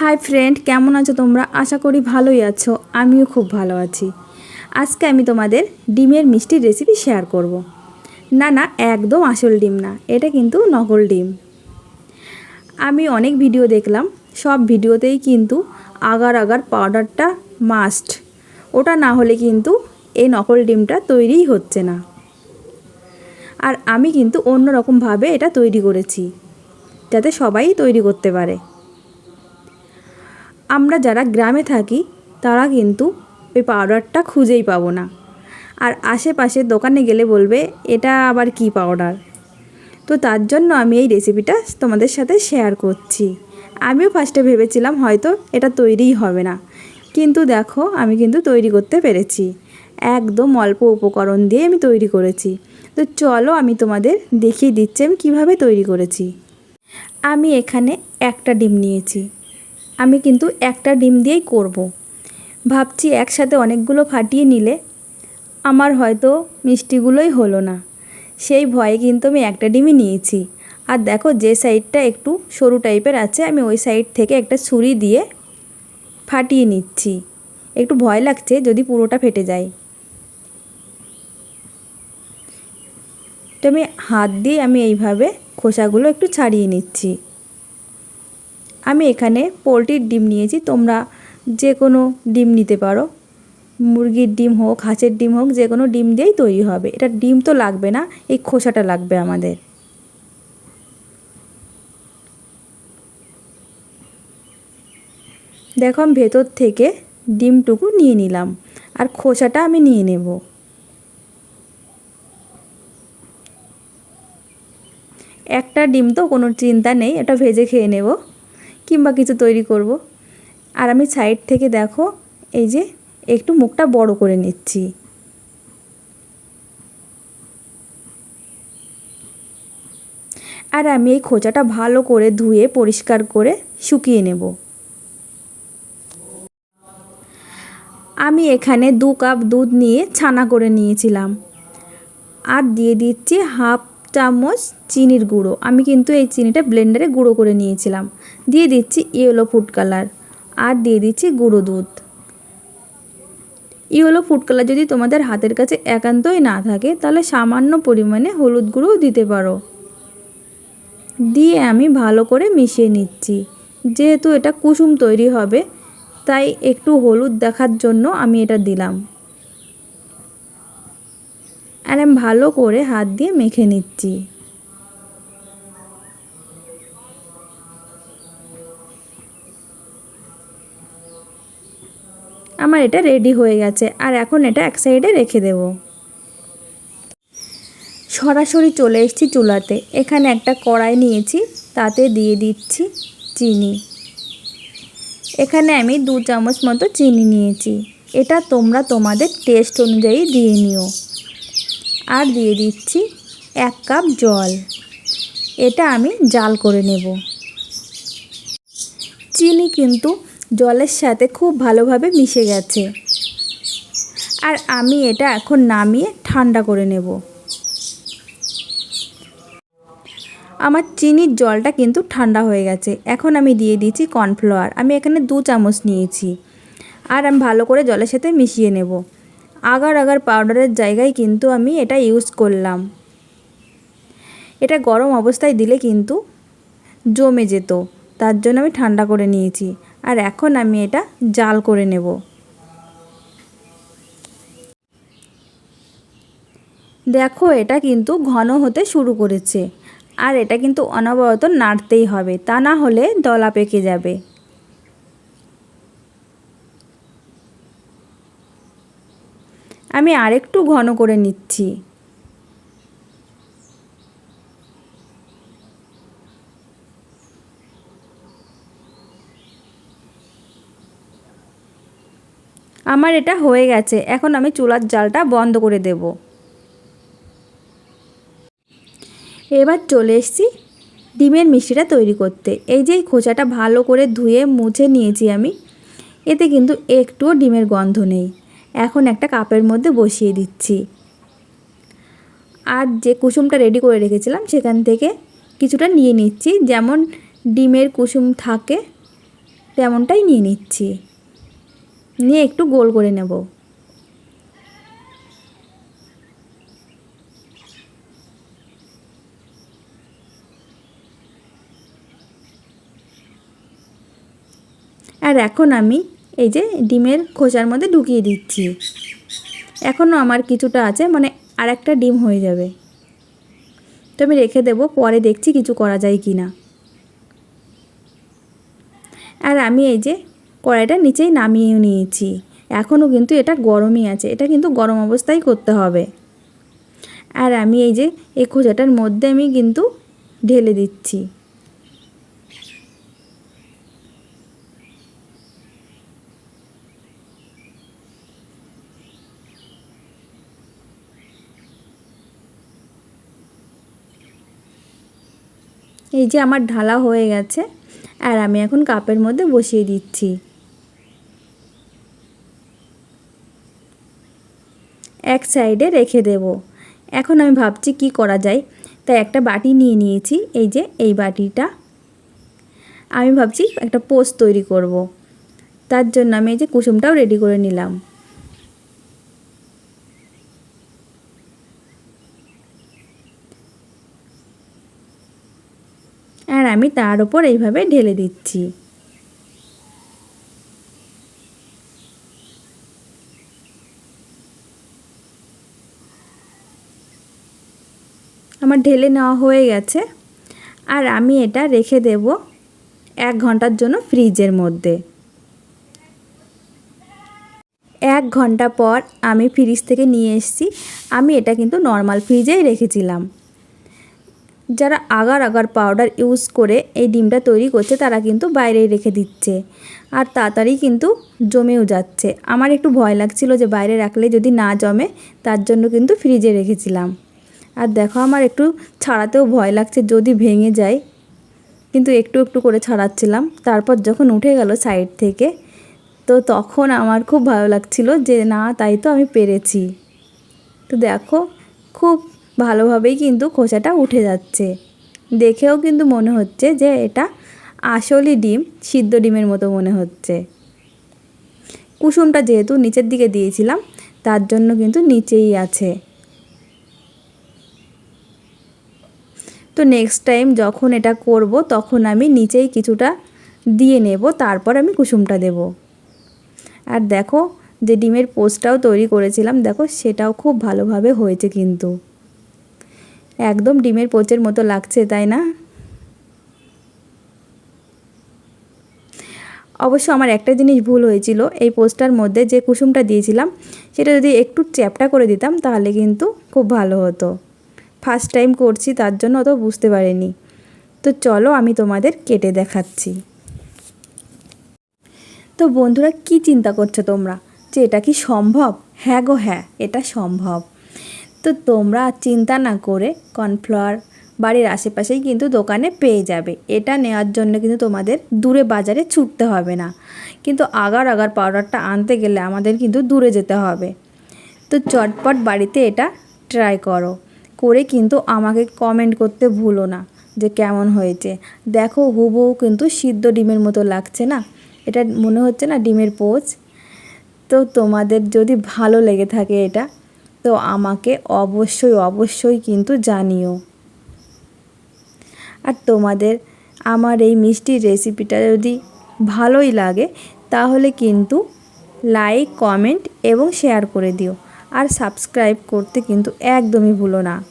Hi friend, কেমন আছো তোমরা? আশা করি ভালোই আছো, আমিও খুব ভালো আছি। আজকে আমি তোমাদের ডিমের মিষ্টির রেসিপি শেয়ার করব। না না, একদম আসল ডিম না, এটা কিন্তু নকল ডিম। আমি অনেক ভিডিও দেখলাম, সব ভিডিওতেই কিন্তু আগার আগার পাউডারটা মাস্ট ওটা না হলে কিন্তু এই নকল ডিমটা তৈরিই হচ্ছে না। আর আমি কিন্তু অন্য রকমভাবে এটা তৈরি করেছি, যাতে সবাই তৈরি করতে পারে। আমরা যারা গ্রামে থাকি, তারা কিন্তু ওই পাউডারটা খুঁজেই পাবো না। আর আশেপাশে দোকানে গেলে বলবে, এটা আবার কি পাউডার তো তার জন্য আমি এই রেসিপিটা তোমাদের সাথে শেয়ার করছি। আমিও ফার্স্টে ভেবেছিলাম হয়তো এটা তৈরিই হবে না। কিন্তু দেখো, আমি কিন্তু তৈরি করতে পেরেছি। একদম অল্প উপকরণ দিয়ে আমি তৈরি করেছি। তো চলো আমি তোমাদের দেখিয়ে দিচ্ছি আমি কীভাবে তৈরি করেছি। আমি এখানে একটা ডিম নিয়েছি। আমি কিন্তু একটা ডিম দিয়েই করব। ভাবছি একসাথে অনেকগুলো ফাটিয়ে নিলে আমার হয়তো মিষ্টিগুলোই হলো না। সেই ভয়ে কিন্তু আমি একটা ডিমই নিয়েছি। আর দেখো যে সাইডটা একটু সরু টাইপের আছে, আমি ওই সাইড থেকে একটা ছুরি দিয়ে ফাটিয়ে নিচ্ছি। একটু ভয় লাগছে যদি পুরোটা ফেটে যায়। তো আমি হাত দিয়ে আমি এইভাবে খোসাগুলো একটু ছাড়িয়ে নিচ্ছি। আমি এখানে পোলট্রির ডিম নিয়েছি, তোমরা যে কোনো ডিম নিতে পারো। মুরগির ডিম হোক, হাঁসের ডিম হোক যে কোনো ডিম দিয়েই তৈরি হবে। এটা ডিম তো লাগবে না, এই খোসাটা লাগবে আমাদের। দেখো, আমি ভেতর থেকে ডিমটুকু নিয়ে নিলাম, আর খোসাটা আমি নিয়ে নেব। একটা ডিম তো কোনো চিন্তা নেই, এটা ভেজে খেয়ে নেব। কিংবা কিছু তৈরি করব। আর আমি সাইড থেকে দেখো, এই যে একটু মুখটা বড় করে নিচ্ছি। আর আমি এই খোঁচাটা ভালো করে ধুয়ে, পরিষ্কার করে শুকিয়ে নেব। আমি এখানে দু কাপ দুধ নিয়ে ছানা করে নিয়েছিলাম। আর দিয়ে দিচ্ছি হাফ চামচ চিনির গুঁড়ো। আমি কিন্তু এই চিনিটা ব্লেন্ডারে গুঁড়ো করে নিয়েছিলাম। দিয়ে দিচ্ছি ইয়েলো ফুড কালার আর দিয়ে দিচ্ছি গুঁড়ো দুধ। ইয়েলো ফুড কালার যদি তোমাদের হাতের কাছে একান্তই না থাকে, তাহলে সামান্য পরিমাণে হলুদ গুঁড়োও দিতে পারো। দিয়ে আমি ভালো করে মিশিয়ে নিচ্ছি। যেহেতু এটা কুসুম তৈরি হবে, তাই একটু হলুদ দেখার জন্য আমি এটা দিলাম। আর আমি ভালো করে হাত দিয়ে মেখে নিচ্ছি। আমার এটা রেডি হয়ে গেছে, আর এখন এটা এক সাইডে রেখে দেব। সরাসরি চলে এসেছি চুলাতে। এখানে একটা কড়াই নিয়েছি, তাতে দিয়ে দিচ্ছি চিনি। এখানে আমি দু চামচ মতো চিনি নিয়েছি। এটা তোমরা তোমাদের টেস্ট অনুযায়ী দিয়ে নিও। আর দিয়ে দিচ্ছি এক কাপ জল। এটা আমি জাল করে নেব। চিনি কিন্তু জলের সাথে খুব ভালোভাবে মিশে গেছে। আর আমি এটা এখন নামিয়ে ঠান্ডা করে নেব। আমার চিনির জলটা কিন্তু ঠান্ডা হয়ে গেছে। এখন আমি দিয়ে দিচ্ছি কর্নফ্লাওয়ার। আমি এখানে দু চামচ নিয়েছি। আর আমি ভালো করে জলের সাথে মিশিয়ে নেব। আগার আগার পাউডারের জায়গায় কিন্তু আমি এটা ইউজ করলাম। এটা গরম অবস্থায় দিলে কিন্তু জমে যেত, তার জন্য আমি ঠান্ডা করে নিয়েছি। আর এখন আমি এটা জাল করে নেব। দেখো, এটা কিন্তু ঘন হতে শুরু করেছে। আর এটা কিন্তু অনবরত নাড়তেই হবে, তা না হলে দলা পেকে যাবে। আমি আরেকটু ঘন করে নিচ্ছি। আমার এটা হয়ে গেছে, এখন আমি চুলার জালটা বন্ধ করে দেব। এবার চলে এসছি ডিমের মিষ্টিটা তৈরি করতে। এই যে খোঁচাটা ভালো করে ধুয়ে মুছে নিয়েছি আমি, এতে কিন্তু একটুও ডিমের গন্ধ নেই। এখন একটা কাপের মধ্যে বসিয়ে দিচ্ছি। আর যে কুসুমটা রেডি করে রেখেছিলাম, সেখান থেকে কিছুটা নিয়ে নিচ্ছি। যেমন ডিমের কুসুম থাকে, তেমনটাই নিয়ে নিচ্ছি। নিয়ে একটু গোল করে নেব। আর এখন আমি এই যে ডিমের খোসার মধ্যে ঢুকিয়ে দিচ্ছি। এখনও আমার কিছুটা আছে মানে আর একটা ডিম হয়ে যাবে। তো আমি রেখে দেবো, পরে দেখছি কিছু করা যায় কি না আর আমি এই যে কড়াইটা নিচেই নামিয়ে নিয়েছি। এখনও কিন্তু এটা গরমই আছে, এটা কিন্তু গরম অবস্থায় করতে হবে। আর আমি এই যে এই খোঁজাটার মধ্যে আমি কিন্তু ঢেলে দিচ্ছি। এই যে আমার ঢালা হয়ে গেছে আর আমি এখন কাপের মধ্যে বসিয়ে দিচ্ছি। এক সাইডে রেখে দেব। এখন আমি ভাবছি কি করা যায়। তাই একটা বাটি নিয়ে নিয়েছি, এই যে এই বাটিটা। আমি ভাবছি একটা পোস্ট তৈরি করব। তার জন্য আমি এই যে কুসুমটাও রেডি করে নিলাম আর আমি তার উপর এইভাবে ঢেলে দিচ্ছি। আমার ঢেলে নেওয়া হয়ে গেছে। আর আমি এটা রেখে দেব এক ঘণ্টার জন্য ফ্রিজের মধ্যে। এক ঘণ্টা পর আমি ফ্রিজ থেকে নিয়ে এসেছি। আমি এটা কিন্তু নর্মাল ফ্রিজেই রেখেছিলাম। যারা আগার আগার পাউডার ইউজ করে এই ডিমটা তৈরি করছে, তারা কিন্তু বাইরেই রেখে দিচ্ছে। আর তাড়াতাড়ি কিন্তু জমেও যাচ্ছে। আমার একটু ভয় লাগছিল যে বাইরে রাখলে যদি না জমে, তার জন্য কিন্তু ফ্রিজে রেখেছিলাম। আর দেখো আমার একটু ছাড়াতেও ভয় লাগছে, যদি ভেঙে যায়। কিন্তু একটু একটু করে ছাড়াচ্ছিলাম। তারপর যখন উঠে গেল সাইড থেকে, তো তখন আমার খুব ভালো লাগছিল যে না, তাই তো আমি পেরেছি। তো দেখো, খুব ভালোভাবেই কিন্তু খোসাটা উঠে যাচ্ছে। দেখেও কিন্তু মনে হচ্ছে যে এটা আসলই ডিম, সিদ্ধ ডিমের মতো মনে হচ্ছে। কুসুমটা যেহেতু নিচের দিকে দিয়েছিলাম, তার জন্য কিন্তু নিচেই আছে। তো নেক্সট টাইম যখন এটা করব, তখন আমি নিচেই কিছুটা দিয়ে নেব, তারপর আমি কুসুমটা দেব। আর দেখো যে ডিমের পোস্টটাও তৈরি করেছিলাম, দেখো সেটাও খুব ভালোভাবে হয়েছে কিন্তু। একদম ডিমের পোচের মতো লাগছে, তাই না? অবশ্য আমার একটা জিনিস ভুল হয়েছিল, এই পোস্টার মধ্যে যে কুসুমটা দিয়েছিলাম, সেটা যদি একটু চ্যাপটা করে দিতাম, তাহলে কিন্তু খুব ভালো হতো। ফার্স্ট টাইম করছি, তার জন্য অত বুঝতে পারিনি। তো চলো আমি তোমাদের কেটে দেখাচ্ছি। তো বন্ধুরা, কি চিন্তা করছ তোমরা? যে এটা কি সম্ভব? হ্যাঁ গো হ্যাঁ এটা সম্ভব। তো তোমরা চিন্তা না করে কর্নফ্লাওয়ার বাড়ির আশেপাশেই কিন্তু দোকানে পেয়ে যাবে। এটা নেওয়ার জন্য কিন্তু তোমাদের দূরে বাজারে ছুটতে হবে না। কিন্তু আগার আগার পাউডারটা আনতে গেলে আমাদের কিন্তু দূরে যেতে হবে। তো চটপট বাড়িতে এটা ট্রাই করো। করে কিন্তু আমাকে কমেন্ট করতে ভুলো না যে কেমন হয়েছে। দেখো হুবহু কিন্তু সিদ্ধ ডিমের মতো লাগছে না? এটা মনে হচ্ছে না ডিমের পোচ? তো তোমাদের যদি ভালো লেগে থাকে এটা তো আমাকে অবশ্যই অবশ্যই কিন্তু জানিও। আর তোমাদের আমার এই মিষ্টির রেসিপিটা যদি ভালোই লাগে, তাহলে কিন্তু লাইক কমেন্ট এবং শেয়ার করে দিও। আর সাবস্ক্রাইব করতে কিন্তু একদমই ভুলো না।